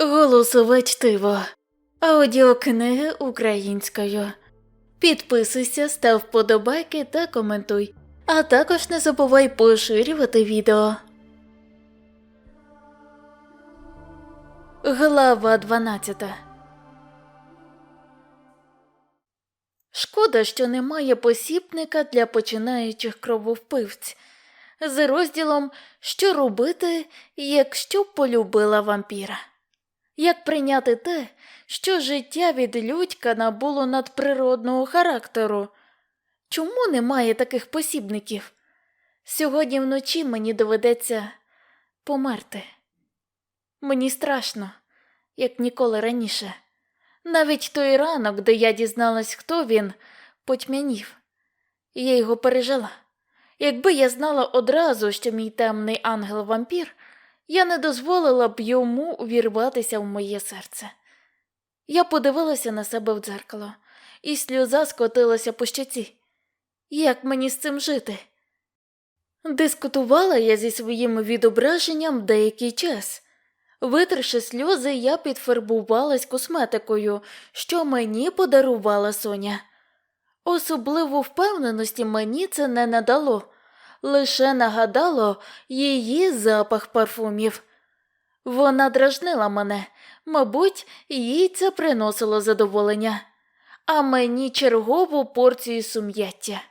Голосове чтиво. Аудіокниги українською. Підписуйся, став вподобайки та коментуй. А також не забувай поширювати відео. Глава 12 Шкода, що немає посібника для починаючих крововпивць з розділом Що робити, якщо полюбила вампіра. Як прийняти те, що життя від людька набуло надприродного характеру? Чому немає таких посібників? Сьогодні вночі мені доведеться померти. Мені страшно, як ніколи раніше. Навіть той ранок, де я дізналась, хто він, потьмянів. Я його пережила. Якби я знала одразу, що мій темний ангел-вампір, я не дозволила б йому увірватися в моє серце. Я подивилася на себе в дзеркало, і сльоза скотилася по щоці. Як мені з цим жити? Дискутувала я зі своїм відображенням деякий час. Витерши сльози, я підфарбувалась косметикою, що мені подарувала Соня. Особливо впевненості мені це не надало, лише нагадало її запах парфумів. Вона дражнила мене, мабуть, їй це приносило задоволення, а мені чергову порцію сум'яття.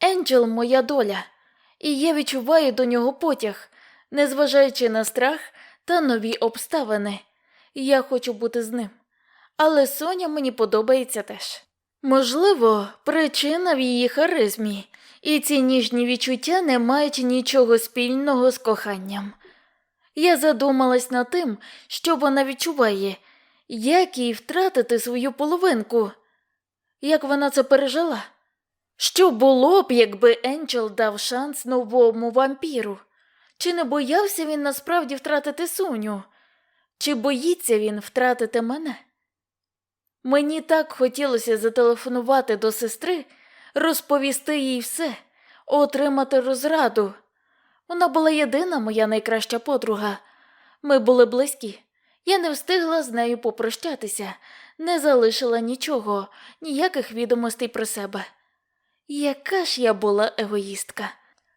Енджел моя доля, і я відчуваю до нього потяг, незважаючи на страх та нові обставини. Я хочу бути з ним, але Соня мені подобається теж. Можливо, причина в її харизмі, і ці ніжні відчуття не мають нічого спільного з коханням. Я задумалась над тим, що вона відчуває, як їй втратити свою половинку, як вона це пережила. Що було б, якби Енджел дав шанс новому вампіру? Чи не боявся він насправді втратити Соню? Чи боїться він втратити мене? Мені так хотілося зателефонувати до сестри, розповісти їй все, отримати розраду. Вона була єдина моя найкраща подруга. Ми були близькі. Я не встигла з нею попрощатися, не залишила нічого, ніяких відомостей про себе. Яка ж я була егоїстка.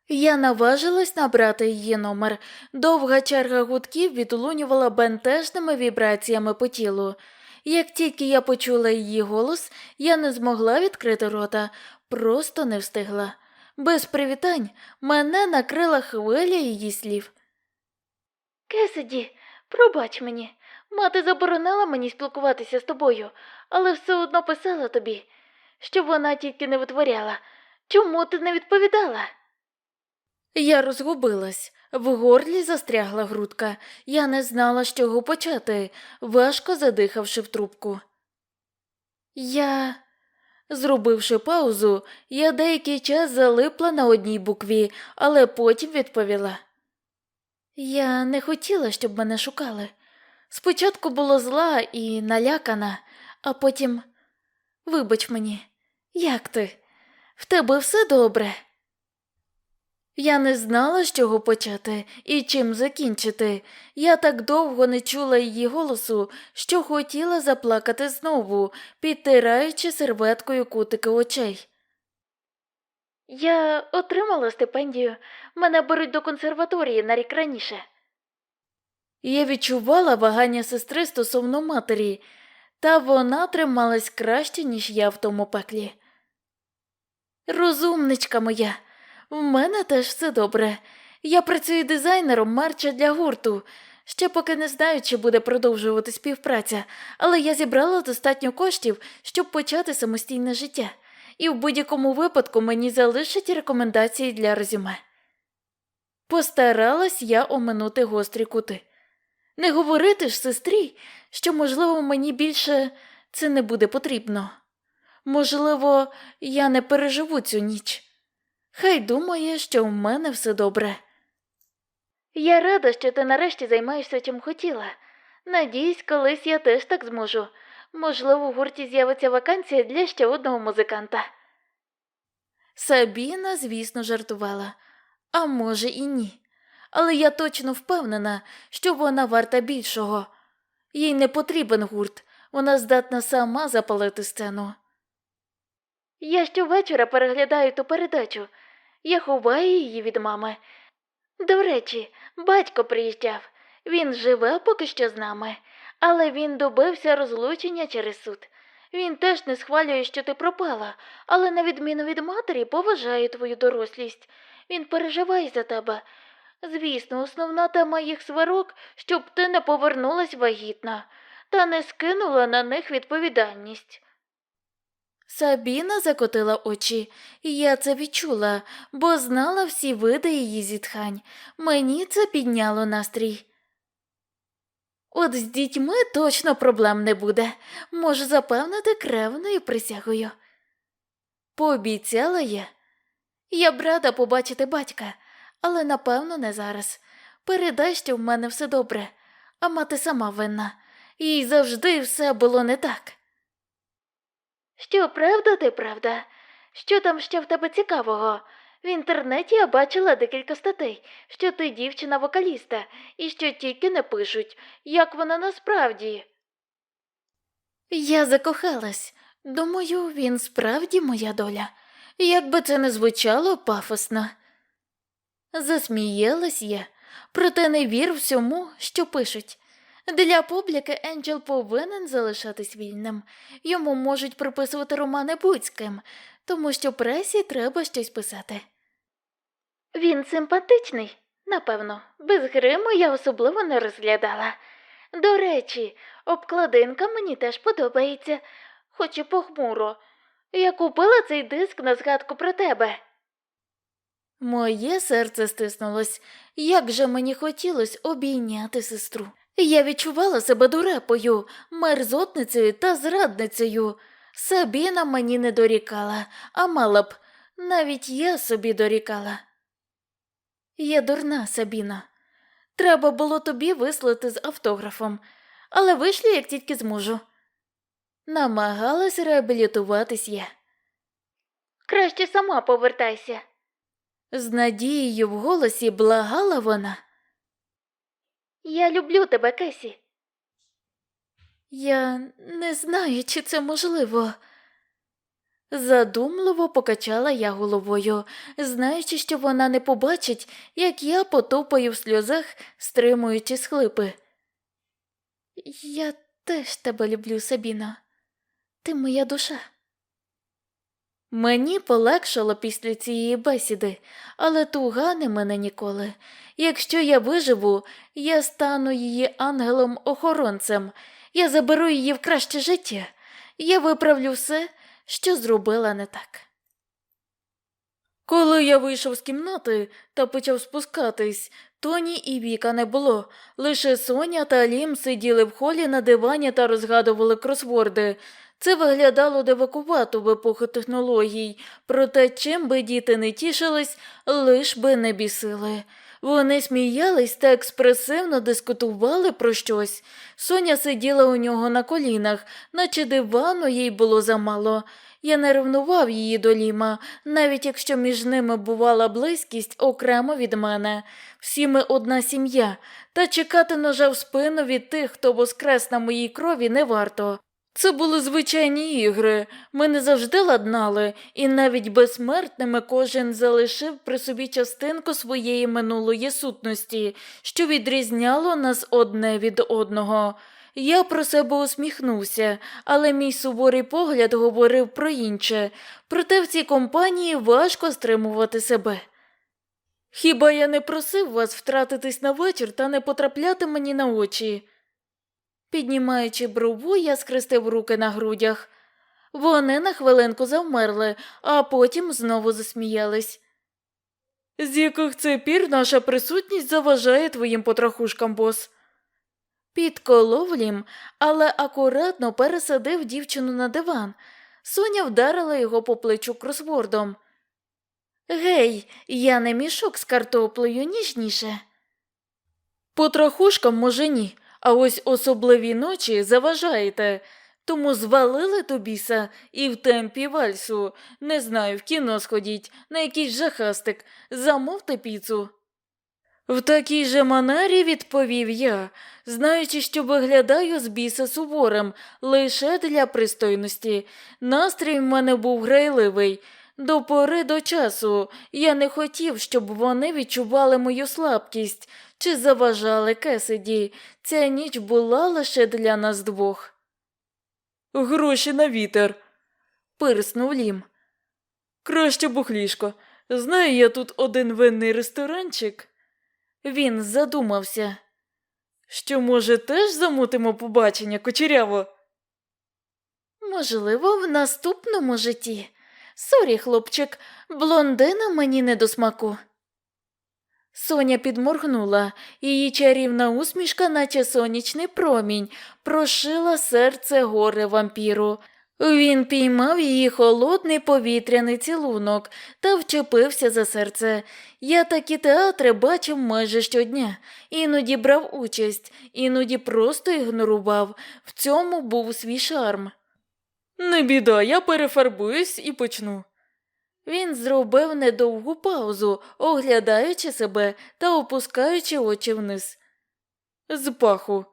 Я наважилась набрати її номер. Довга черга гудків відлунювала бентежними вібраціями по тілу. Як тільки я почула її голос, я не змогла відкрити рота, просто не встигла. Без привітань мене накрила хвиля її слів. Кесиді, пробач мені. Мати заборонила мені спілкуватися з тобою, але все одно писала тобі, щоб вона тільки не витворяла. Чому ти не відповідала? Я розгубилась, в горлі застрягла грудка. Я не знала, з чого почати, важко задихавши в трубку. Я. Зробивши паузу, я деякий час залипла на одній букві, але потім відповіла. Я не хотіла, щоб мене шукали. Спочатку було зла і налякана, а потім. Вибач мені, як ти? В тебе все добре? Я не знала, з чого почати і чим закінчити. Я так довго не чула її голосу, що хотіла заплакати знову, підтираючи серветкою кутики очей. Я отримала стипендію. Мене беруть до консерваторії на рік раніше. Я відчувала вагання сестри стосовно матері, та вона трималась краще, ніж я в тому пеклі. Розумничка моя. В мене теж все добре. Я працюю дизайнером мерча для гурту. Ще поки не знаю, чи буде продовжувати співпраця, але я зібрала достатньо коштів, щоб почати самостійне життя, і в будь-якому випадку мені залишать рекомендації для резюме. Постаралась я оминути гострі кути. Не говорити ж сестрі, що, можливо, мені більше це не буде потрібно. Можливо, я не переживу цю ніч. Хай думає, що в мене все добре. Я рада, що ти нарешті займаєшся чим хотіла. Надіюсь, колись я теж так зможу. Можливо, в гурті з'явиться вакансія для ще одного музиканта. Сабіна, звісно, жартувала, а може і ні. Але я точно впевнена, що вона варта більшого. Їй не потрібен гурт, вона здатна сама запалити сцену. Я щовечора переглядаю ту передачу. Я ховаю її від мами. До речі, батько приїжджав. Він живе поки що з нами, але він добився розлучення через суд. Він теж не схвалює, що ти пропала, але на відміну від матері поважає твою дорослість. Він переживає за тебе. Звісно, основна тема їх сварок, щоб ти не повернулась вагітна та не скинула на них відповідальність. Сабіна закотила очі, я це відчула, бо знала всі види її зітхань. Мені це підняло настрій. От з дітьми точно проблем не буде, можу запевнити кревною присягою. Пообіцяла я. Я б рада побачити батька, але напевно не зараз. Передай, що в мене все добре, а мати сама винна. Їй завжди все було не так. Що правда, ти правда? Що там ще в тебе цікавого? В інтернеті я бачила декілька статей, що ти дівчина вокаліста, і що тільки не пишуть, як вона насправді. Я закохалась. Думаю, він справді моя доля. Як би це не звучало пафосно. Засміялась я, проте не вір всьому, що пишуть. Для публіки Енджел повинен залишатись вільним. Йому можуть приписувати романи будь-ким, тому що пресі треба щось писати. Він симпатичний, напевно, без гриму я особливо не розглядала. До речі, обкладинка мені теж подобається, хоч і похмуро. Я купила цей диск на згадку про тебе. Моє серце стиснулось. Як же мені хотілося обійняти сестру. Я відчувала себе дурепою, мерзотницею та зрадницею. Сабіна мені не дорікала, а мала б, навіть я собі дорікала. Я дурна, Сабіна. Треба було тобі вислати з автографом, але вишлю, як тільки зможу. Намагалась реабілітуватись я. Краще сама повертайся. З надією в голосі благала вона. Я люблю тебе, Кесі. Я не знаю, чи це можливо. Задумливо покачала я головою, знаючи, що вона не побачить, як я потопаю в сльозах, стримуючи схлипи. Я теж тебе люблю, Сабіна. Ти моя душа. Мені полегшало після цієї бесіди, але туга не мене ніколи. Якщо я виживу, я стану її ангелом-охоронцем, я заберу її в краще життя, я виправлю все, що зробила не так. Коли я вийшов з кімнати та почав спускатись, Тоні і Віка не було. Лише Соня та Лім сиділи в холі на дивані та розгадували кросворди. Це виглядало дивакувато в епоху технологій, проте чим би діти не тішились, лиш би не бісили. Вони сміялись та експресивно дискутували про щось. Соня сиділа у нього на колінах, наче дивану їй було замало. Я не ревнував її до Ліма, навіть якщо між ними бувала близькість окремо від мене. Всі ми одна сім'я, та чекати ножа в спину від тих, хто воскрес на моїй крові, не варто. Це були звичайні ігри, ми не завжди ладнали, і навіть безсмертними кожен залишив при собі частинку своєї минулої сутності, що відрізняло нас одне від одного. Я про себе усміхнувся, але мій суворий погляд говорив про інше, проте в цій компанії важко стримувати себе. Хіба я не просив вас втратитись на вечір та не потрапляти мені на очі? Піднімаючи брову, я скрестив руки на грудях. Вони на хвилинку завмерли, а потім знову засміялись. З яких це пір наша присутність заважає твоїм потрохушкам, бос? Підколов Лім, але акуратно пересадив дівчину на диван. Соня вдарила його по плечу кросвордом. Гей, я не мішок з картоплею ніжніше. Потрохушкам, може, ні, а ось особливі ночі заважаєте. Тому звалили до біса і в темпі вальсу. Не знаю, в кіно сходіть, на якийсь жахастик, замовте піцу. В такій же манері відповів я, знаючи, що виглядаю з біса суворим лише для пристойності. Настрій в мене був грайливий. До пори до часу я не хотів, щоб вони відчували мою слабкість чи заважали Кесиді. Ця ніч була лише для нас двох. Гроші на вітер, пирснув Лім. Краще бухлішко. Знаю я тут один винний ресторанчик. Він задумався. Що, може, теж замутимо побачення кучеряво? Можливо, в наступному житті. Сорі, хлопчик, блондина мені не до смаку. Соня підморгнула, її чарівна усмішка, наче сонячний промінь, прошила серце горе вампіру. Він піймав її холодний повітряний цілунок та вчепився за серце. Я такі театри бачив майже щодня, іноді брав участь, іноді просто ігнорував. В цьому був свій шарм. Не біда, я перефарбуюсь і почну. Він зробив недовгу паузу, оглядаючи себе та опускаючи очі вниз. З паху.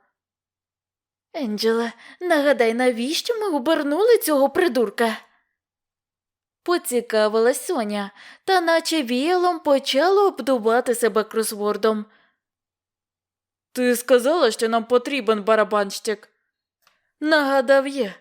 Енджеле, нагадай, навіщо ми обернули цього придурка? Поцікавилась Соня, та наче віялом почала обдувати себе кросвордом. Ти сказала, що нам потрібен барабанщик. Нагадав я.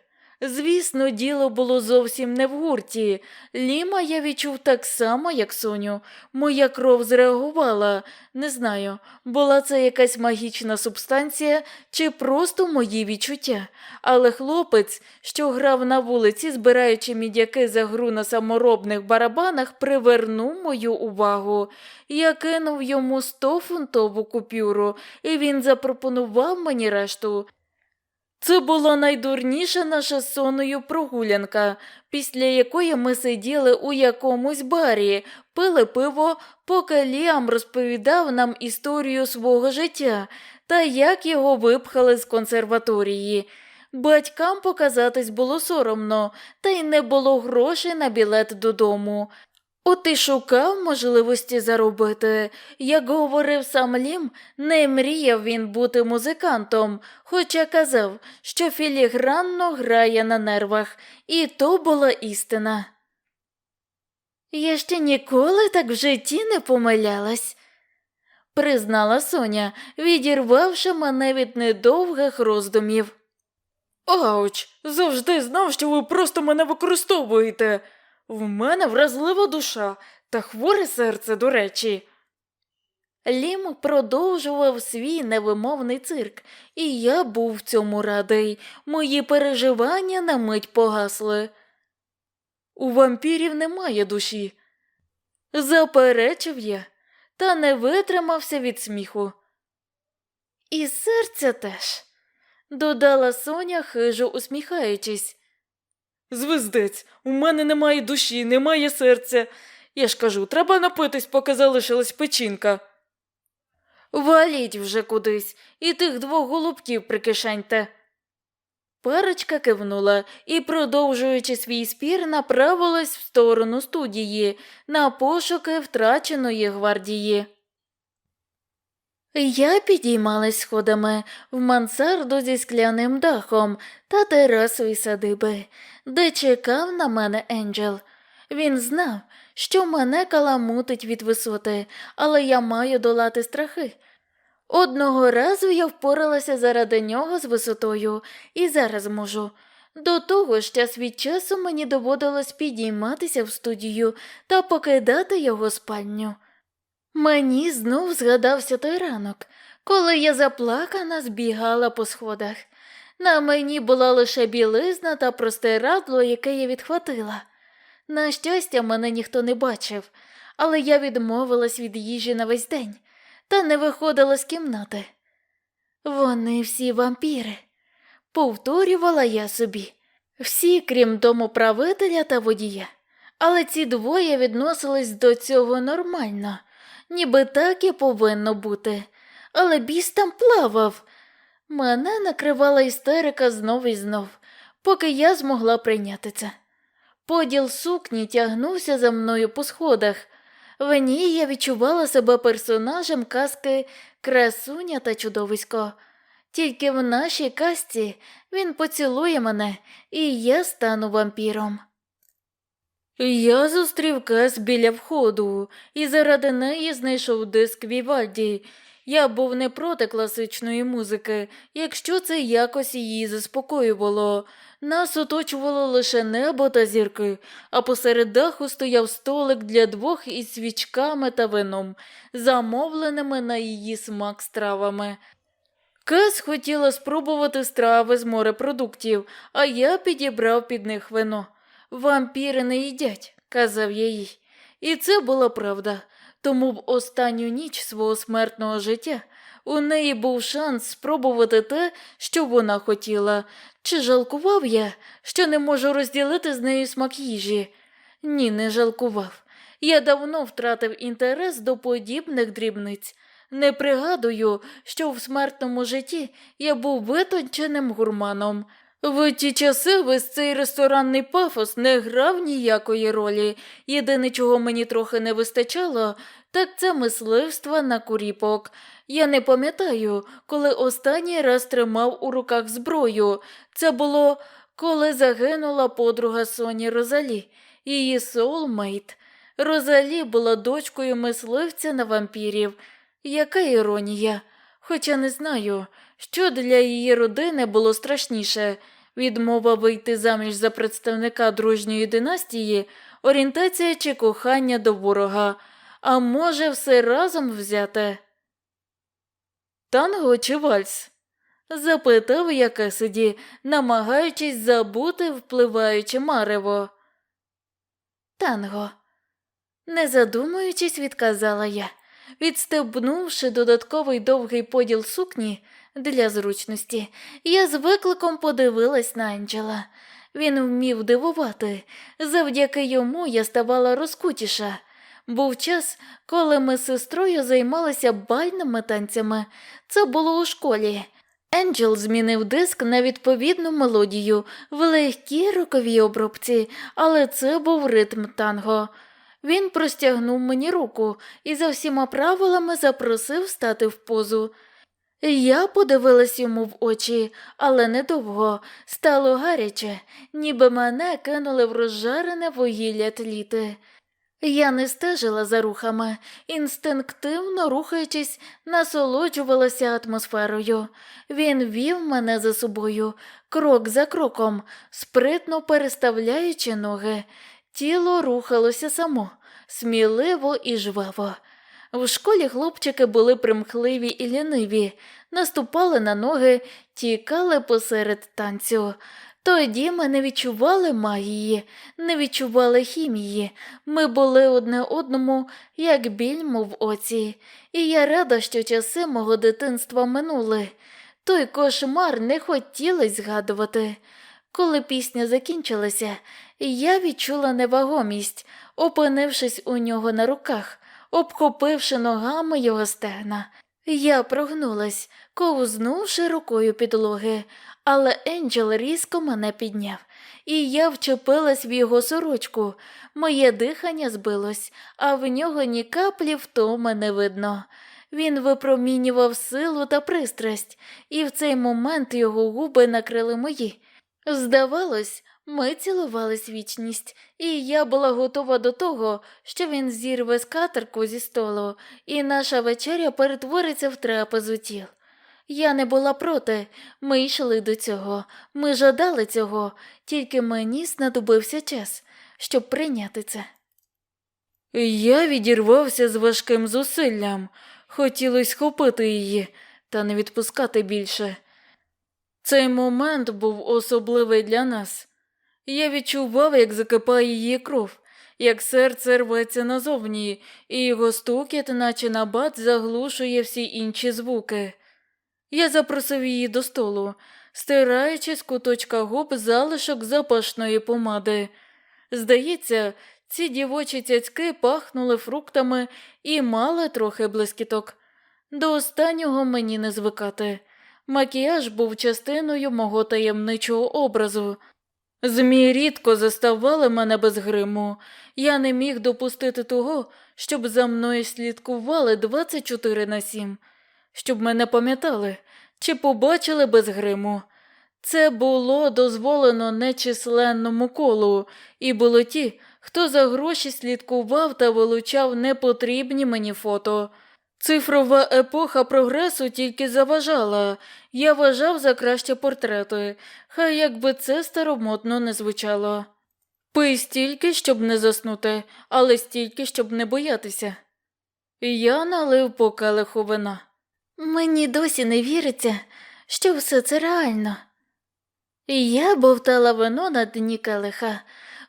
Звісно, діло було зовсім не в гурті. Ліма я відчув так само, як Соню. Моя кров зреагувала. Не знаю, була це якась магічна субстанція чи просто мої відчуття. Але хлопець, що грав на вулиці, збираючи мідяки за гру на саморобних барабанах, привернув мою увагу. Я кинув йому 100-фунтову купюру, і він запропонував мені решту. Це була найдурніша наша з прогулянка, після якої ми сиділи у якомусь барі, пили пиво, поки Ліам розповідав нам історію свого життя та як його випхали з консерваторії. Батькам показатись було соромно, та й не було грошей на білет додому. От і шукав можливості заробити. Як говорив сам Лім, не мріяв він бути музикантом, хоча казав, що філігранно грає на нервах, і то була істина. Я ще ніколи так в житті не помилялась, признала Соня, відірвавши мене від недовгих роздумів. Ауч, завжди знав, що ви просто мене використовуєте. В мене вразлива душа та хворе серце, до речі. Лім продовжував свій невимовний цирк, і я був цьому радий. Мої переживання на мить погасли. У вампірів немає душі. Заперечив я, та не витримався від сміху. І серця теж, додала Соня, хижо усміхаючись. Звездець, у мене немає душі, немає серця. Я ж кажу, треба напитись, поки залишилась печінка. Валіть вже кудись і тих двох голубків прикишеньте. Парочка кивнула і, продовжуючи свій спір, направилась в сторону студії на пошуки втраченої гвардії. Я підіймалась сходами в мансарду зі скляним дахом та терасою садиби, де чекав на мене Енджел. Він знав, що мене каламутить від висоти, але я маю долати страхи. Одного разу я впоралася заради нього з висотою і зараз можу. До того ж, час від часу мені доводилось підійматися в студію та покидати його спальню. Мені знов згадався той ранок, коли я заплакана збігала по сходах. На мені була лише білизна та простирадло, яке я відхватила. На щастя, мене ніхто не бачив, але я відмовилась від їжі на весь день та не виходила з кімнати. Вони всі вампіри, повторювала я собі, всі, крім домоправителя та водія. Але ці двоє відносились до цього нормально, ніби так і повинно бути. Але біс там плавав. Мене накривала істерика знов і знов, поки я змогла прийняти це. Поділ сукні тягнувся за мною по сходах. В ній я відчувала себе персонажем казки Красуня та чудовисько. Тільки в нашій казці він поцілує мене, і я стану вампіром. Я зустрів Кес біля входу і заради неї знайшов диск Вівальді. Я був не проти класичної музики, якщо це якось її заспокоювало. Нас оточувало лише небо та зірки, а посеред даху стояв столик для двох із свічками та вином, замовленими на її смак стравами. Кес хотіла спробувати страви з морепродуктів, а я підібрав під них вино. Вампіри не їдять, казав я їй. І це була правда. Тому в останню ніч свого смертного життя у неї був шанс спробувати те, що вона хотіла. Чи жалкував я, що не можу розділити з нею смак їжі? Ні, не жалкував. Я давно втратив інтерес до подібних дрібниць. Не пригадую, що в смертному житті я був витонченим гурманом. В ті часи весь цей ресторанний пафос не грав ніякої ролі. Єдине, чого мені трохи не вистачало, так це мисливство на куріпок. Я не пам'ятаю, коли останній раз тримав у руках зброю. Це було, коли загинула подруга Соні Розалі, її соулмейт. Розалі була дочкою мисливця на вампірів. Яка іронія? Хоча не знаю, що для її родини було страшніше відмова вийти заміж за представника дружньої династії, орієнтація чи кохання до ворога, а може, все разом взяте. Танго чи вальс? запитав я Кесиді, намагаючись забути впливаюче марево. Танго. Не задумуючись, відказала я. Відстебнувши додатковий довгий поділ сукні для зручності, я з викликом подивилась на Анджела. Він вмів дивувати. Завдяки йому я ставала розкутіша. Був час, коли ми з сестрою займалися бальними танцями. Це було у школі. Енджел змінив диск на відповідну мелодію в легкій роковій обробці, але це був ритм танго. Він простягнув мені руку і за всіма правилами запросив стати в позу. Я подивилась йому в очі, але недовго. Стало гаряче, ніби мене кинули в розжарене вугілля тліти. Я не стежила за рухами, інстинктивно рухаючись, насолоджувалася атмосферою. Він вів мене за собою, крок за кроком, спритно переставляючи ноги. Тіло рухалося само, сміливо і жваво. В школі хлопчики були примхливі і ліниві, наступали на ноги, тікали посеред танцю. Тоді ми не відчували магії, не відчували хімії. Ми були одне одному, як більмо в оці, і я рада, що часи мого дитинства минули. Той кошмар не хотілося згадувати. Коли пісня закінчилася, я відчула невагомість, опинившись у нього на руках, обхопивши ногами його стегна. Я прогнулась, ковзнувши рукою підлоги, але Енджел різко мене підняв, і я вчепилась в його сорочку. Моє дихання збилось, а в нього ні каплі втоми не видно. Він випромінював силу та пристрасть, і в цей момент його губи накрили мої. Здавалось, ми цілувались вічність, і я була готова до того, що він зірве скатерку зі столу, і наша вечеря перетвориться в трапезу тіл. Я не була проти, ми йшли до цього, ми жадали цього, тільки мені знадобився час, щоб прийняти це. Я відірвався з важким зусиллям, хотілося схопити її та не відпускати більше. Цей момент був особливий для нас. Я відчував, як закипає її кров, як серце рветься назовні, і його стукіт, наче набат, заглушує всі інші звуки. Я запросив її до столу, стираючи з куточка губ залишок запашної помади. Здається, ці дівочі цяцьки пахнули фруктами і мали трохи блискіток. До останнього мені не звикати. Макіяж був частиною мого таємничого образу. Змії рідко заставали мене без гриму. Я не міг допустити того, щоб за мною слідкували 24 на 7, щоб мене пам'ятали чи побачили без гриму. Це було дозволено нечисленному колу, і було ті, хто за гроші слідкував та вилучав непотрібні мені фото. Цифрова епоха прогресу тільки заважала. Я вважав за краще портрети, хай якби це старомодно не звучало. Пий стільки, щоб не заснути, але стільки, щоб не боятися. Я налив по келиху вина. Мені досі не віриться, що все це реально. Я бовтала вино на дні келиха.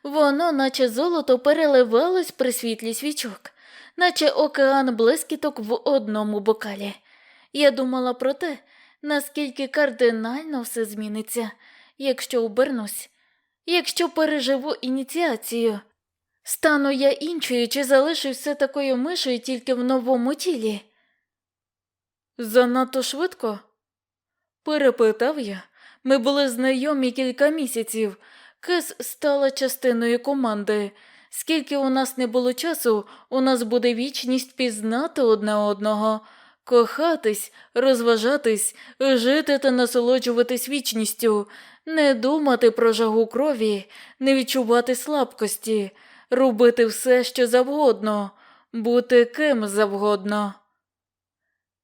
Воно, наче золото, переливалось при світлі свічок, наче океан блискіток в одному бокалі. Я думала про те, наскільки кардинально все зміниться, якщо обернусь, якщо переживу ініціацію. Стану я іншою чи залишусь все такою мишою тільки в новому тілі? Занадто швидко? Перепитав я. Ми були знайомі кілька місяців. Кес стала частиною команди. Скільки у нас не було часу, у нас буде вічність пізнати одне одного, кохатись, розважатись, жити та насолоджуватись вічністю, не думати про жагу крові, не відчувати слабкості, робити все, що завгодно, бути ким завгодно.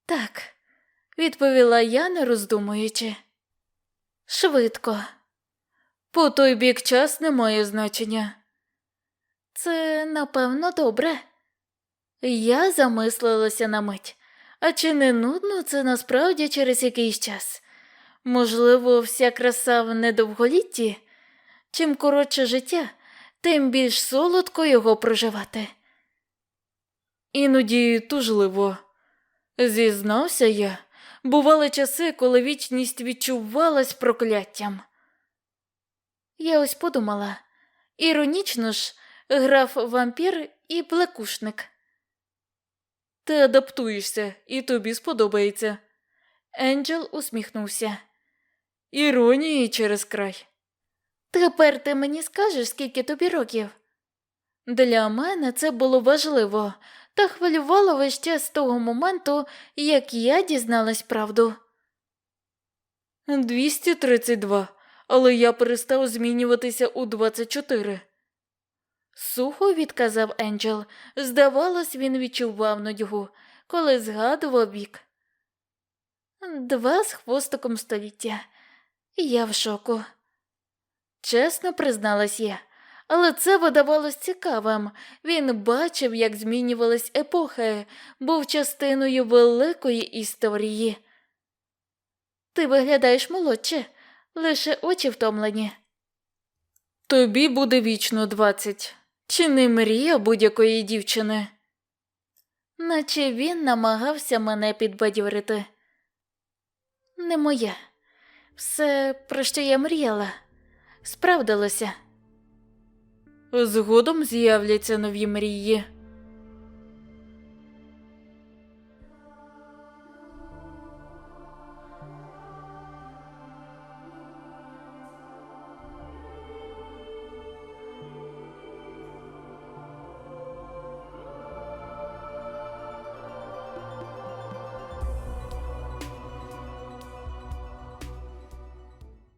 Так, відповіла я, не роздумуючи. Швидко. По той бік час не має значення. Це, напевно, добре. Я замислилася на мить. А чи не нудно це насправді через якийсь час? Можливо, вся краса в недовголітті? Чим коротше життя, тим більш солодко його проживати. Іноді тужливо, зізнався я. Бували часи, коли вічність відчувалась прокляттям. Я ось подумала іронічно ж, граф вампір і блекушник. Ти адаптуєшся, і тобі сподобається. Енджел усміхнувся. Іронії через край. Тепер ти мені скажеш, скільки тобі років? Для мене це було важливо та хвилювало весь час з того моменту, як я дізналась правду. 232, але я перестав змінюватися у 24. Сухо відказав Енджел. Здавалось, він відчував нудьгу, коли згадував вік. Два з хвостиком століття. Я в шоку. Чесно призналась я, але це видавалось цікавим. Він бачив, як змінювались епохи, був частиною великої історії. Ти виглядаєш молодше, лише очі втомлені. Тобі буде вічно двадцять. Чи не мрія будь-якої дівчини? Наче він намагався мене підбадьорити. Не моє. Все, про що я мріяла, справдилося. Згодом з'являться нові мрії.